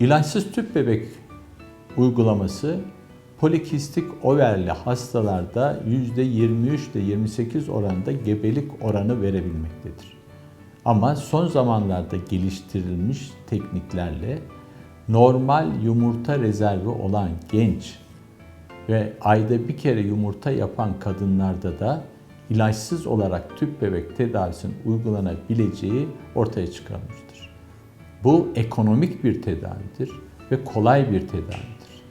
İlaçsız tüp bebek uygulaması polikistik overli hastalarda %23 ile 28 oranında gebelik oranı verebilmektedir. Ama son zamanlarda geliştirilmiş tekniklerle normal yumurta rezervi olan genç ve ayda bir kere yumurta yapan kadınlarda da ilaçsız olarak tüp bebek tedavisinin uygulanabileceği ortaya çıkarılmıştır. Bu ekonomik bir tedavidir ve kolay bir tedavidir.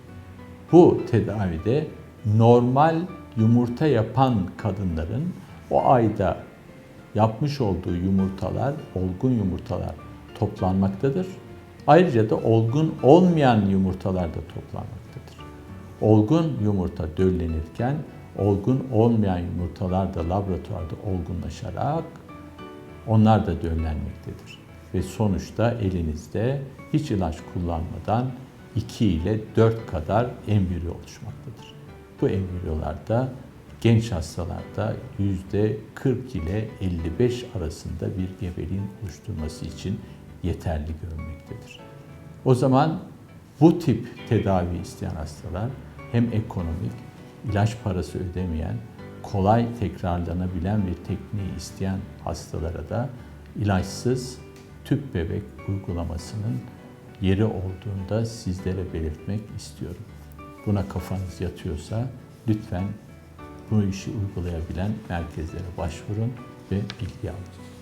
Bu tedavide normal yumurta yapan kadınların o ayda yapmış olduğu yumurtalar, olgun yumurtalar toplanmaktadır. Ayrıca da olgun olmayan yumurtalar da toplanmaktadır. Olgun yumurta döllenirken olgun olmayan yumurtalar da laboratuvarda olgunlaşarak onlar da döllenmektedir. Ve sonuçta elinizde hiç ilaç kullanmadan 2 ile 4 kadar embriyo oluşmaktadır. Bu embriyolarda genç hastalarda %40 ile 55 arasında bir gebeliğin oluşturması için yeterli görülmektedir. O zaman bu tip tedavi isteyen hastalar hem ekonomik, ilaç parası ödemeyen, kolay tekrarlanabilen bir tekniği isteyen hastalara da ilaçsız tüp bebek uygulamasının yeri olduğunda sizlere belirtmek istiyorum. Buna kafanız yatıyorsa lütfen bu işi uygulayabilen merkezlere başvurun ve bilgi alın.